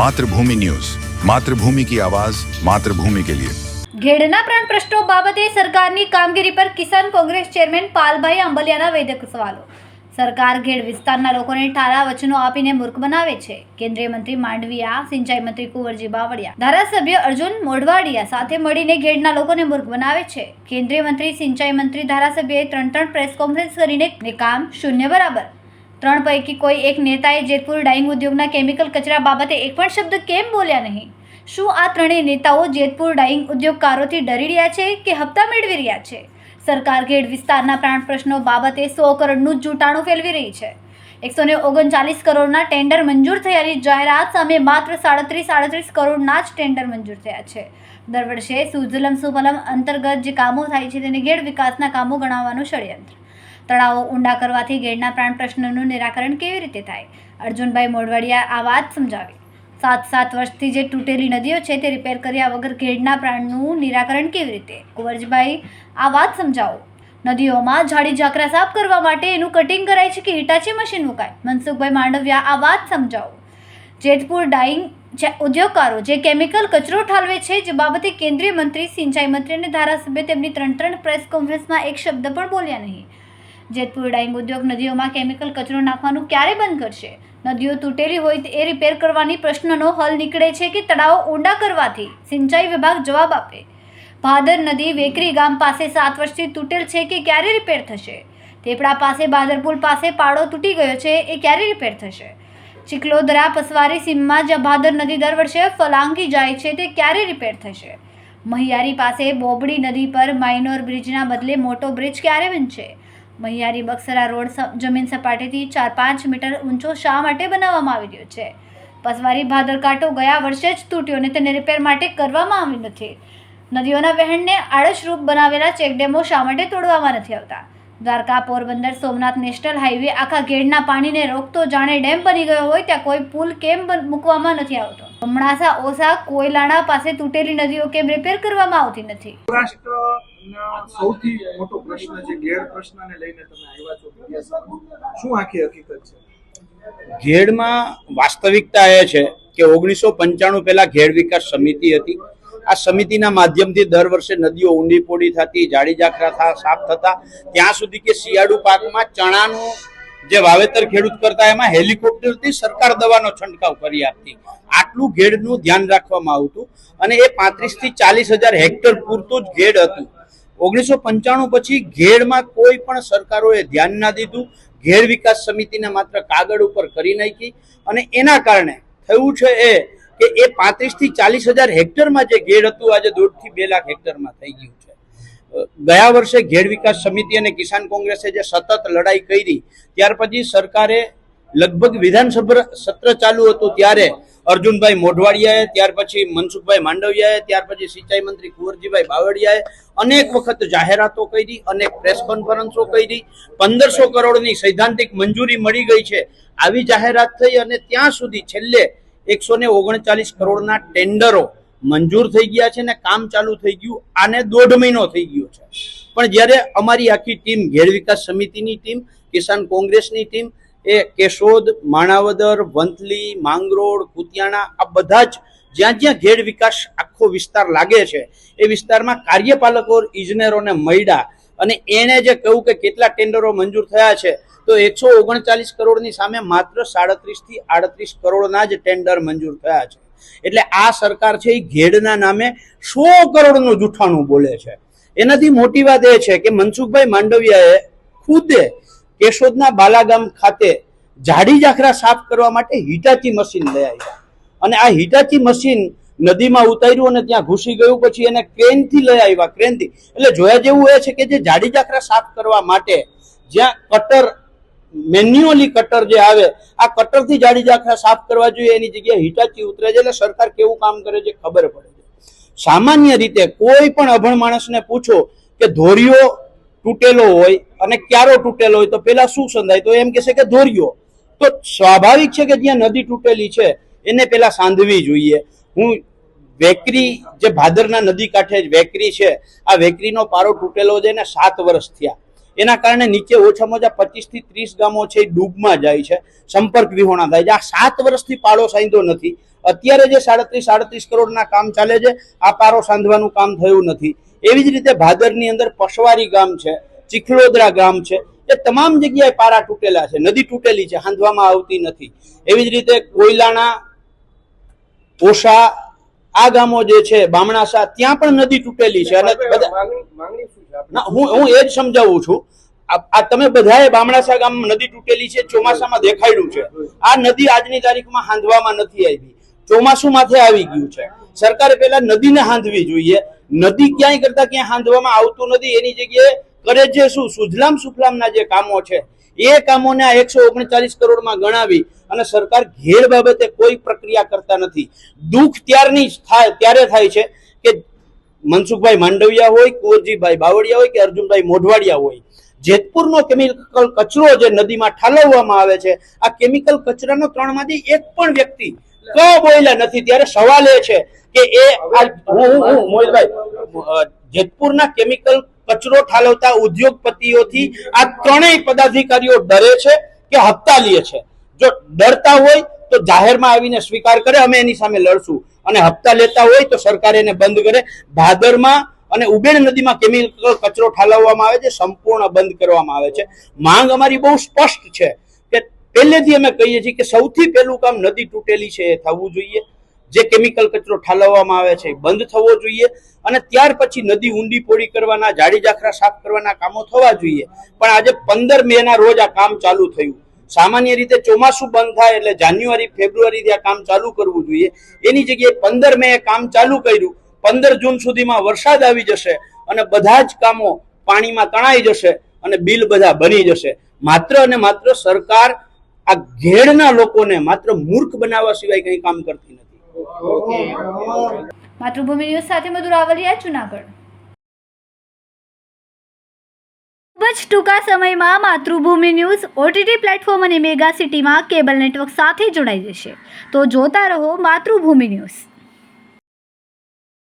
Mathrubhumi news. Mathrubhumi કી આવાઝ માતૃભૂમિ કે લિયે. ઘેડના પ્રાણ પ્રશ્નો બાબતે સરકારની કામગીરી પર કિસાન કોંગ્રેસ ચેરમેન પાલભાઈ આંબલિયાના વૈદક સવાલો. સરકાર ઘેડ વિસ્તારના લોકોને ઠારા વચનો આપીને મૂર્ખ બનાવે છે. કેન્દ્રીય મંત્રી માંડવીયા, સિંચાઈ મંત્રી કુંવરજી બાવળિયા, ધારાસભ્ય અર્જુન મોઢવાડિયા સાથે મળીને ઘેડના લોકોને મૂર્ખ બનાવે છે. કેન્દ્રીય મંત્રી, સિંચાઈ મંત્રી, ધારાસભ્યએ ત્રણ ત્રણ પ્રેસ કોન્ફરન્સ કરીને કામ શૂન્ય બરાબર. ત્રણ પૈકી કોઈ એક નેતાએ જેતપુર ડાઇંગ ઉદ્યોગના કેમિકલ કચરા બાબતે એક પણ શબ્દ કેમ બોલ્યા નહીં? શું આ ત્રણેય નેતાઓ જેતપુર ડાઇંગ ઉદ્યોગકારોથી ડરી રહ્યા છે કે હપ્તા મેળવી રહ્યા છે? સરકાર ગેડ વિસ્તારના પ્રાણ પ્રશ્નો બાબતે સો કરોડનું જૂટાણું ફેલવી રહી છે. એકસો ને ઓગણચાલીસ કરોડના ટેન્ડર મંજૂર થયાની જાહેરાત સામે માત્ર સાડત્રીસ સાડત્રીસ કરોડના જ ટેન્ડર મંજૂર થયા છે. દર વર્ષે સુઝલમ સુફલમ અંતર્ગત જે કામો થાય છે તેને ગેડ વિકાસના કામો ગણાવવાનું ષડયંત્ર તળાવો ઊંડા કરવાથી ગેરના પ્રાણ પ્રશ્નનું નિરાકરણ કેવી રીતે થાય? અર્જુનભાઈ મોઢવાડિયા આ વાત સમજાવી. સાત સાત વર્ષથી જે તૂટેલી નદીઓ છે તે રિપેર કર્યા વગર ગેડના પ્રાણનું નિરાકરણ કેવી રીતે? કુંવરજીભાઈ, આ વાત સમજાવો. નદીઓમાં ઝાડી ઝાકરા સાફ કરવા માટે એનું કટિંગ કરાય છે કે હિટાચી મશીન મુકાય? મનસુખભાઈ માંડવિયા, આ વાત સમજાવો. જેતપુર ડાઇંગ જે ઉદ્યોગકારો જે કેમિકલ કચરો ઠાલવે છે જે બાબતે કેન્દ્રીય મંત્રી, સિંચાઈ મંત્રી અને ધારાસભ્ય તેમની ત્રણ ત્રણ પ્રેસ કોન્ફરન્સમાં એક શબ્દ પણ બોલ્યા નહીં. જેતપુર ડાઈંગ ઉદ્યોગ નદીઓમાં કેમિકલ કચરો નાખવાનું ક્યારે બંધ કરશે? નદીઓ તૂટેલી હોય એ રિપેર કરવાની પ્રશ્નનો હલ નીકળે છે કે તળાવો ઊંડા કરવાથી? સિંચાઈ વિભાગ જવાબ આપે. ભાદર નદી વેકરી ગામ પાસે સાત વર્ષથી તૂટેલ છે કે ક્યારે રિપેર થશે? તેપડા પાસે બાદરપુલ પાસે પાડો તૂટી ગયો છે, એ ક્યારે રિપેર થશે? ચિખલોદરા, પસવારી, સીમમાં જ્યાં ભાદર નદી દર વર્ષે ફલાંગી જાય છે, તે ક્યારે રિપેર થશે? મહિયારી પાસે બોબડી નદી પર માઇનોર બ્રિજના બદલે મોટો બ્રિજ ક્યારે બનશે? મહિયારી બક્સરા રોડ જમીન સપાટીથી ચાર પાંચ મીટર ઊંચો શા માટે બનાવવામાં આવી રહ્યો છે? પસવારી ભાદરકાંઠો ગયા વર્ષે જ તૂટ્યો અને તેને રિપેર માટે કરવામાં આવ્યું નથી. નદીઓના વહેણને આળસરૂપ બનાવેલા ચેકડેમો શા માટે તોડવામાં નથી આવતા? દ્વારકા, પોરબંદર, સોમનાથ નેશનલ હાઈવે આખા ઘેડના પાણીને રોકતો જાણે ડેમ બની ગયો હોય ત્યાં કોઈ પુલ કેમ મૂકવામાં નથી આવતો? હમણાસા ઓસા કોયલાણા પાસે તૂટેલી નદીઓ કેમ રિપેર કરવામાં આવતી નથી? સૌથી મોટો પ્રશ્ન છે ઘેડ પ્રશ્નને લઈને તમે આવ્યા છો શું આખી હકીકત છે? ઘેડમાં વાસ્તવિકતા એ છે કે ઓગણીસો પંચાણું પહેલા ઘેડ વિકાસ સમિતિ હતી. આ સમિતિના માધ્યમથી દર વર્ષે નદીઓ ઊંડી પોડી થતી જાડી જાખરા થતા સાફ થતા. ત્યાં સુધી કે શિયાળુ પાકમાં ચણાનું જે વાવેતર ખેડૂત કરતા એમાં હેલિકોપ્ટરથી સરકાર દવાનો છંટકાવ કરી આપતી. આટલું ઘેડનું ધ્યાન રાખવામાં આવતું અને એ પાંત્રીસથી ચાલીસ હજાર હેક્ટર પૂરતું જ ઘેડ હતું. ઓગણીસો પંચાણું પછી ઘેડમાં કોઈ પણ સરકારોએ ધ્યાન ના દીધું. ઘેડ વિકાસ સમિતિને માત્ર કાગળ ઉપર કરી નાખી અને એના કારણે થયું છે એ કે એ પાંત્રીસથી ચાલીસ હજાર હેક્ટરમાં જે ઘેડ હતું, આજે દોઢથી બે લાખ હેક્ટરમાં થઈ ગયું છે. ગયા વર્ષે ઘેડ વિકાસ સમિતિ અને કિસાન કોંગ્રેસે જે સતત લડાઈ કરી, ત્યાર પછી સરકારે લગભગ વિધાનસભા સત્ર ચાલુ હતું, ત્યારે અર્જુનભાઈ મોઢવાડિયાએ, ત્યાર પછી મનસુખભાઈ માંડવિયાએ, ત્યાર પછી સિંચાઈ મંત્રી કુંવરજીભાઈ બાવળિયાએ અનેક વખત જાહેરાતો કરી, અનેક પ્રેસ કોન્ફરન્સો કરી. પંદરસો કરોડની સૈદ્ધાંતિક મંજૂરી મળી ગઈ છે. આવી જાહેરાત થઈ અને ત્યાં સુધી છેલ્લે એકસો ને ઓગણચાલીસ કરોડના ટેન્ડરો મંજૂર થઈ ગયા છે ને કામ ચાલુ થઈ ગયું, આને દોઢ મહિનો થઈ ગયો છે. પણ જ્યારે અમારી આખી ટીમ, ઘેર વિકાસ સમિતિની ટીમ, કિસાન કોંગ્રેસની ટીમ એ કેશોદ, માણાવદર, વંથલી, માંગરોળ, કુતિયાણા, આ બધા જ જ્યાં જ્યાં ઘેડ વિકાસ આખો વિસ્તાર લાગે છે, એ વિસ્તારમાં કાર્યપાલકો, ઇજનેરોને મળ્યા અને એણે જે કહ્યું કે કેટલા ટેન્ડરો મંજૂર થયા છે, તો એકસો ઓગણચાલીસ કરોડની સામે માત્ર સાડત્રીસથી આડત્રીસ કરોડના જ ટેન્ડર મંજૂર થયા છે. એટલે આ સરકાર છે એ ઘેડના નામે સો કરોડનું જૂઠાણું બોલે છે. એનાથી મોટી વાત એ છે કે મનસુખભાઈ માંડવિયાએ ખુદે કેશોદના બાલાગામ ખાતે જાડી જાખરા સાફ કરવા માટે હિટાચી મશીન લઈ આવ્યા. અને આ હિટાચી મશીન નદીમાં ઉતાર્યું અને ત્યાં ઘૂસી ગયું, પછી એને ક્રેનથી લઈ આવ્યા, ક્રેનથી. એટલે જોયા જેવું એ છે કે જે જાડી જાખરા સાફ કરવા માટે જ્યાં કટર, મેન્યુઅલી કટર જે આવે, આ કટરથી જાડી જાખરા સાફ કરવા જોઈએ, એની જગ્યાએ હિટાચી ઉતરે છે. એટલે સરકાર કેવું કામ કરે છે ખબર પડે છે. સામાન્ય રીતે કોઈ પણ અભણ માણસને પૂછો કે ધોરિયો તૂટેલો હોય અને ક્યારો તૂટેલો હોય તો પેલા શું સંધાય? તો એમ કહેશે કે ધોરિયો. તો સ્વાભાવિક છે કે જ્યાં નદી તૂટેલી છે, એને પેલા સાંધવી જોઈએ. હું વેકરી, જે ભાદરના નદી કાંઠે જ વેકરી છે, આ વેકરીનો પારો તૂટેલો છે એને સાત વર્ષ થયા. એના કારણે નીચે ઓછામાં ઓછા પચીસથી ત્રીસ ગામો છે એ ડૂબમાં જાય છે, સંપર્ક વિહોણા થાય છે. આ સાત વર્ષથી પાડો સાંધો નથી. અત્યારે જે સાડત્રીસ સાડત્રીસ કરોડના કામ ચાલે છે, આ પારો સાંધવાનું કામ થયું નથી. એવી જ રીતે ભાદરની અંદર પશવારી ગામ છે ચીખલોદરા ગામ છે એ તમામ જગ્યાએ પારા તૂટેલા છે નદી તૂટેલી છે હાંધવામાં આવતી નથી. એવી જ રીતે કોયલાણા ઓશા આ ગામો જે છે બામણાસા ત્યાં પણ નદી તૂટેલી છે. અને બધા હું હું એ જ સમજાવું છું. આ આ તમે બધાએ બામણાસા ગામમાં નદી તૂટેલી છે ચોમાસામાં દેખાડ્યું છે. આ નદી આજની તારીખમાં હાંધવામાં નથી આવી. ચોમાસું માથે આવી ગયું છે. સરકારે પેલા નદીને હાંધવી જોઈએ. નદી ક્યાંય કરતા ક્યાંય હાંધવામાં આવતું નથી. એની જગ્યાએ કરે છે શું? સુજલામ સુફલામના જે કામો છે, એ કામોને આ એકસો ઓગણચાલીસ કરોડમાં ગણાવી અને સરકાર ઘેર બાબતે કોઈ પ્રક્રિયા કરતા નથી. દુઃખ ત્યારની થાય, ત્યારે થાય છે કે મનસુખભાઈ માંડવિયા હોય, કુંવરજીભાઈ બાવળિયા હોય કે અર્જુનભાઈ મોઢવાડિયા હોય. જેતપુરનો કેમિકલ કચરો જે નદીમાં ઠાલવવામાં આવે છે, આ કેમિકલ કચરાનો ત્રણમાંથી એક પણ વ્યક્તિ ક બોલ્યા નથી. ત્યારે સવાલ એ છે કે એ હું હું મોહિતભાઈ જેતપુરના કેમિકલ કચરો ઠાલવતા ઉદ્યોગપતિઓથી આ ત્રણેય પદાધિકારીઓ ડરે છે કે હપ્તા લે છે. જો ડરતા હોય તો જાહેરમાં આવીને સ્વીકાર કરે, અમે એની સામે લડશું. અને હપ્તા લેતા હોય તો સરકાર એને બંધ કરે. ભાદરમાં અને ઉબેણ નદીમાં કેમિકલ કચરો ઠાલવવામાં આવે છે, સંપૂર્ણ બંધ કરવામાં આવે છે. માંગ અમારી બહુ સ્પષ્ટ છે કે પહેલેથી અમે કહીએ છીએ કે સૌથી પહેલું કામ નદી તૂટેલી છે એ થવું જોઈએ. જે કેમિકલ કચરો ઠાલવવામાં આવે છે બંધ થવો જોઈએ અને ત્યાર પછી નદી ઊંડી પોળી કરવાના જાડી જાખરા સાફ કરવાના કામો થવા જોઈએ. પણ આજે પંદર મે ના રોજ આ કામ ચાલુ થયું. સામાન્ય રીતે ચોમાસું બંધ થાય એટલે જાન્યુઆરી ફેબ્રુઆરીથી આ કામ ચાલુ કરવું જોઈએ. એની જગ્યાએ પંદર મે કામ ચાલુ કર્યું. પંદર જૂન સુધીમાં વરસાદ આવી જશે અને બધા જ કામો પાણીમાં તણાઈ જશે અને બિલ બધા બની જશે. માત્ર અને માત્ર સરકાર આ ઘેડના લોકોને માત્ર મૂર્ખ બનાવવા સિવાય કંઈ કામ કરતી નથી. માતૃભૂમિ ન્યૂઝ સાથે મધુર આવલિયા જુનાગઢ. ખૂબ જ ટૂંકા સમયમાં માતૃભૂમિ ન્યૂઝ ઓટીટી પ્લેટફોર્મ અને મેગા સિટીમાં કેબલ નેટવર્ક સાથે જોડાઈ જશે. તો જોતા રહો માતૃભૂમિ ન્યૂઝ.